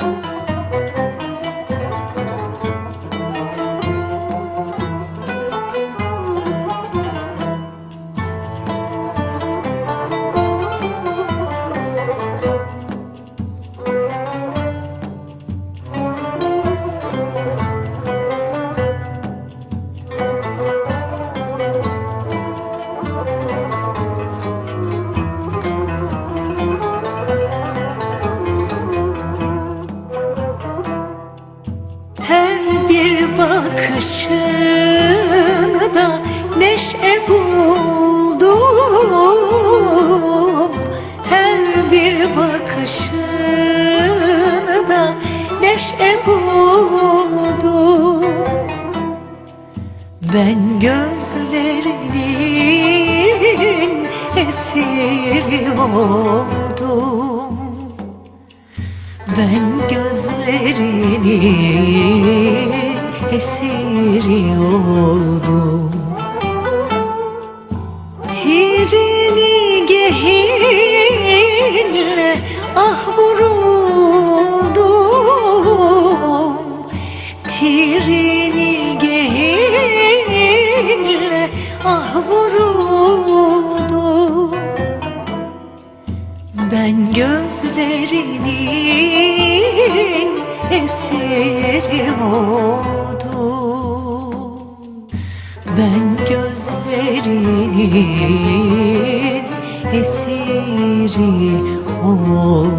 Her bir bakışını da neşe buldum. Her bir bakışını da neşe buldum. Ben gözlerinin esiri oldum. Ben gözlerinin esiri oldum Tirini gehinle ah vuruldum Tirini gehinle ah vuruldum ben gözlerinin esiri oldum ben gözlerinin esiri oldum.